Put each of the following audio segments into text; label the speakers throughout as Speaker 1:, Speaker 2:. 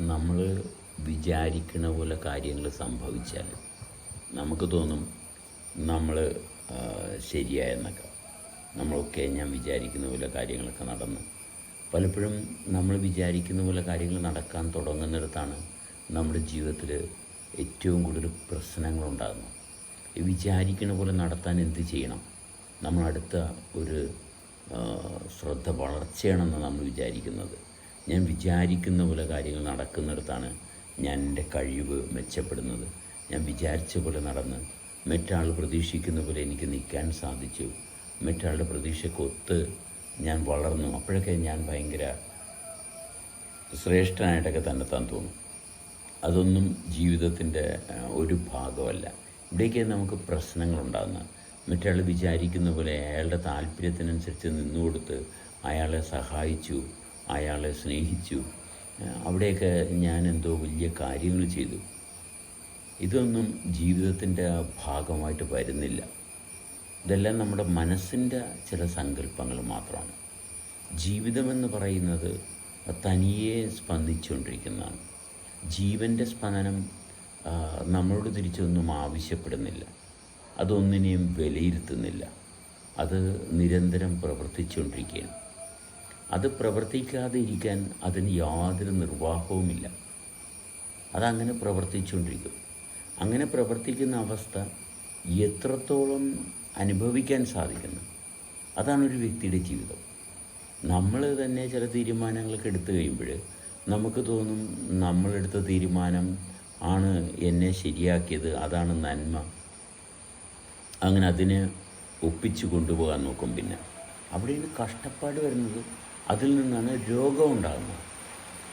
Speaker 1: നമ്മൾ വിചാരിക്കുന്ന പോലെ കാര്യങ്ങൾ സംഭവിച്ചാൽ നമുക്ക് തോന്നും നമ്മൾ ശരിയായെന്നൊക്കെ നമ്മളൊക്കെ ഞാൻ വിചാരിക്കുന്ന പോലെ കാര്യങ്ങളൊക്കെ നടന്നു. പലപ്പോഴും നമ്മൾ വിചാരിക്കുന്ന പോലെ കാര്യങ്ങൾ നടക്കാൻ തുടങ്ങുന്നിടത്താണ് നമ്മുടെ ജീവിതത്തിൽ ഏറ്റവും കൂടുതൽ പ്രശ്നങ്ങളുണ്ടാകുന്നത്. വിചാരിക്കുന്ന പോലെ നടത്താൻ എന്ത് ചെയ്യണം? നമ്മൾ അടുത്ത ഒരു ശ്രദ്ധ വളർച്ചയാണെന്ന് നമ്മൾ വിചാരിക്കുന്നത്. ഞാൻ വിചാരിക്കുന്ന പോലെ കാര്യങ്ങൾ നടക്കുന്നിടത്താണ് ഞാൻ എന്റെ കഴിവ് മെച്ചപ്പെടുന്നത്. ഞാൻ വിചാരിച്ച പോലെ നടന്ന് മറ്റാൾ പ്രതീക്ഷിക്കുന്ന പോലെ എനിക്ക് നിൽക്കാൻ സാധിച്ചു. മറ്റാളുടെ പ്രതീക്ഷക്കൊത്ത് ഞാൻ വളർന്നു. അപ്പോഴൊക്കെ ഞാൻ ഭയങ്കര ശ്രേഷ്ഠനായിട്ടൊക്കെ തന്നെ താൻ തോന്നും. അതൊന്നും ജീവിതത്തിന്റെ ഒരു ഭാഗമല്ല. ഇവിടേക്ക് നമുക്ക് പ്രശ്നങ്ങളുണ്ടാകുന്നത് മറ്റയാൾ വിചാരിക്കുന്ന പോലെ അയാളുടെ താല്പര്യത്തിനനുസരിച്ച് നിന്നുകൊടുത്ത് അയാളെ സഹായിച്ചു. അയാളെ സ്നേഹിച്ചു. അവിടെയൊക്കെ ഞാൻ എന്തോ വലിയ കാര്യങ്ങൾ ചെയ്തു. ഇതൊന്നും ജീവിതത്തിന്റെ ഭാഗമായിട്ട് വരുന്നില്ല. ഇതെല്ലാം നമ്മുടെ മനസ്സിന്റെ ചില സങ്കല്പങ്ങൾ മാത്രമാണ്. ജീവിതമെന്ന് പറയുന്നത് തനിയെ സ്പന്ദിച്ചുകൊണ്ടിരിക്കുന്നതാണ്. ജീവന്റെ സ്പന്ദനം നമ്മളോട് തിരിച്ചൊന്നും ആവശ്യപ്പെടുന്നില്ല. അതൊന്നിനെയും വിലയിരുത്തുന്നില്ല. അത് നിരന്തരം പ്രവർത്തിച്ചുകൊണ്ടിരിക്കുകയാണ്. അത് പ്രവർത്തിക്കാതെ ഇരിക്കാൻ അതിന് യാതൊരു നിർവാഹവുമില്ല. അതങ്ങനെ പ്രവർത്തിച്ചുകൊണ്ടിരിക്കും. അങ്ങനെ പ്രവർത്തിക്കുന്ന അവസ്ഥ എത്രത്തോളം അനുഭവിക്കാൻ സാധിക്കുന്നു? അതാണ് ഒരു വ്യക്തിയുടെ ജീവിതം. നമ്മൾ തന്നെ ചില തീരുമാനങ്ങളൊക്കെ എടുത്തു കഴിയുമ്പോൾ നമുക്ക് തോന്നും നമ്മളെടുത്ത തീരുമാനം ആണ് എന്നെ ശരിയാക്കിയത് അതാണ് നന്മ. അങ്ങനെ അതിനെ ഒപ്പിച്ചു കൊണ്ടുപോകാൻ നോക്കും പിന്നെ. അവിടെയാണ് കഷ്ടപ്പാട് വരുന്നത്. അതിൽ നിന്നാണ് രോഗം ഉണ്ടാകുന്നത്.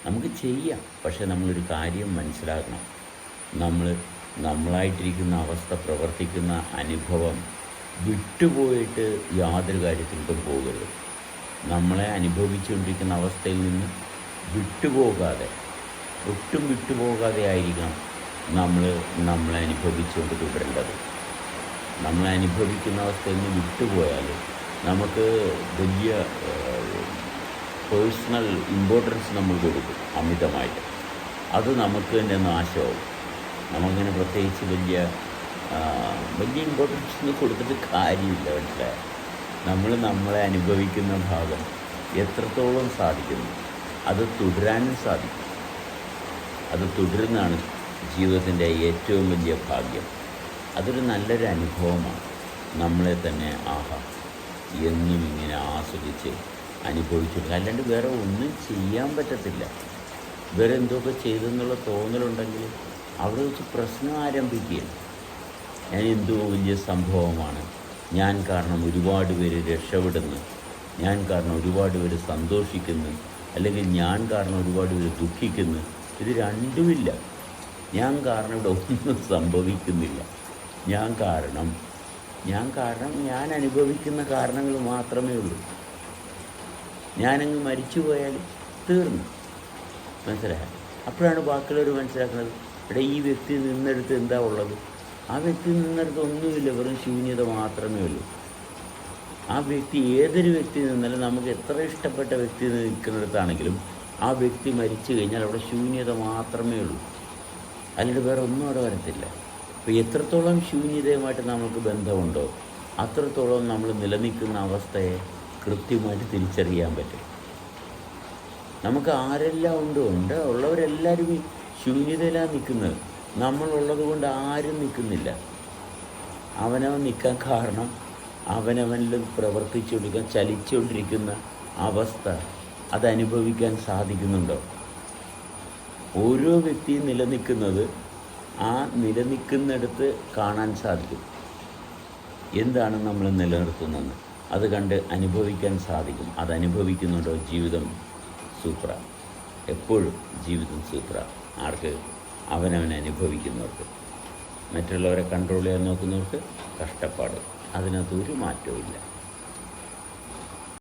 Speaker 1: നമുക്ക് ചെയ്യാം പക്ഷേ നമ്മളൊരു കാര്യം മനസ്സിലാക്കണം. നമ്മൾ നമ്മളായിട്ടിരിക്കുന്ന അവസ്ഥ പ്രവർത്തിക്കുന്ന അനുഭവം വിട്ടുപോയിട്ട് യാതൊരു കാര്യത്തിലോട്ടും പോകരുത്. നമ്മളെ അനുഭവിച്ചുകൊണ്ടിരിക്കുന്ന അവസ്ഥയിൽ നിന്ന് വിട്ടുപോകാതെ ഒട്ടും വിട്ടുപോകാതെ ആയിരിക്കണം നമ്മൾ നമ്മളെ അനുഭവിച്ചുകൊണ്ട് തുടരേണ്ടത്. നമ്മളെ അനുഭവിക്കുന്ന അവസ്ഥയിൽ നിന്ന് വിട്ടുപോയാൽ നമുക്ക് വലിയ പേഴ്സണൽ ഇമ്പോർട്ടൻസ് നമ്മൾ കൊടുക്കും അമിതമായിട്ട്. അത് നമുക്ക് തന്നെ നാശമാവും. നമുക്കിങ്ങനെ പ്രത്യേകിച്ച് വലിയ വലിയ ഇമ്പോർട്ടൻസ് ഒന്നും കൊടുത്തിട്ട് കാര്യമില്ല മനസ്സിലായ? നമ്മൾ നമ്മളെ അനുഭവിക്കുന്ന ഭാഗം എത്രത്തോളം സാധിക്കുന്നു അത് തുടരാനും സാധിക്കും. അത് തുടരുന്നതാണ് ജീവിതത്തിന്റെ ഏറ്റവും വലിയ ഭാഗ്യം. അതൊരു നല്ലൊരു അനുഭവമാണ് നമ്മളെ തന്നെ ആഹാ എന്നും ഇങ്ങനെ ആസ്വദിച്ച് അനുഭവിച്ചിട്ട് അല്ലാണ്ട് വേറെ ഒന്നും ചെയ്യാൻ പറ്റത്തില്ല. വേറെ എന്തൊക്കെ ചെയ്തെന്നുള്ള തോന്നലുണ്ടെങ്കിൽ അവിടെ വെച്ച് പ്രശ്നം ആരംഭിക്കുകയാണ്. ഞാൻ എന്തോ വലിയ സംഭവമാണ്. ഞാൻ കാരണം ഒരുപാട് പേര് രക്ഷപ്പെടുന്നു. ഞാൻ കാരണം ഒരുപാട് പേര് സന്തോഷിക്കുന്നു. അല്ലെങ്കിൽ ഞാൻ കാരണം ഒരുപാട് പേര് ദുഃഖിക്കുന്നു. ഇത് രണ്ടുമില്ല. ഞാൻ കാരണം ഇവിടെ ഒന്നും സംഭവിക്കുന്നില്ല. ഞാൻ കാരണം ഞാൻ കാരണം ഞാൻ അനുഭവിക്കുന്ന കാരണങ്ങൾ മാത്രമേ ഉള്ളൂ. ഞാനങ്ങ് മരിച്ചു പോയാൽ തീർന്നു. മനസ്സിലായ? അപ്പോഴാണ് ബാക്കിയുള്ളവർ മനസ്സിലാക്കുന്നത് ഇവിടെ ഈ വ്യക്തി നിന്നെടുത്ത് എന്താ ഉള്ളത്? ആ വ്യക്തി നിന്നെടുത്ത് ഒന്നുമില്ല വെറും ശൂന്യത മാത്രമേ ഉള്ളൂ. ആ വ്യക്തി ഏതൊരു വ്യക്തി നിന്നാലും നമുക്ക് എത്ര ഇഷ്ടപ്പെട്ട വ്യക്തി നിൽക്കുന്നിടത്താണെങ്കിലും ആ വ്യക്തി മരിച്ചു കഴിഞ്ഞാൽ അവിടെ ശൂന്യത മാത്രമേ ഉള്ളൂ. അല്ലാണ്ട് വേറെ ഒന്നും അവിടെ വരത്തില്ല. അപ്പോൾ എത്രത്തോളം ശൂന്യതയുമായിട്ട് നമുക്ക് ബന്ധമുണ്ടോ അത്രത്തോളം നമ്മൾ നിലനിൽക്കുന്ന അവസ്ഥയെ കൃത്യമായിട്ട് തിരിച്ചറിയാൻ പറ്റും. നമുക്ക് ആരെല്ലാം ഉണ്ടോ? ഉണ്ട്. ഉള്ളവരെല്ലാവരും ഈ ശൂന്യതയിലാണ് നിൽക്കുന്നത്. നമ്മളുള്ളത് കൊണ്ട് ആരും നിൽക്കുന്നില്ല. അവനവൻ നിൽക്കാൻ കാരണം അവനവനിൽ പ്രവർത്തിച്ചുകൊണ്ടിരിക്കാൻ ചലിച്ചുകൊണ്ടിരിക്കുന്ന അവസ്ഥ അതനുഭവിക്കാൻ സാധിക്കുന്നുണ്ടോ? ഓരോ വ്യക്തിയും നിലനിൽക്കുന്നത് ആ നിലനിൽക്കുന്നിടത്ത് കാണാൻ സാധിക്കും. എന്താണ് നമ്മൾ നിലനിർത്തുന്നത്? അത് കണ്ട് അനുഭവിക്കാൻ സാധിക്കും. അത് അനുഭവിക്കുന്നുണ്ടോ? ജീവിതം സൂപ്ര എപ്പോഴും ജീവിതം സൂപ്ര ആർക്ക്? അവനവൻ അനുഭവിക്കുന്നവർക്ക്. മറ്റുള്ളവരെ കൺട്രോൾ ചെയ്യാൻ നോക്കുന്നവർക്ക് കഷ്ടപ്പാട്. അതിനകത്ത് ഒരു മാറ്റവും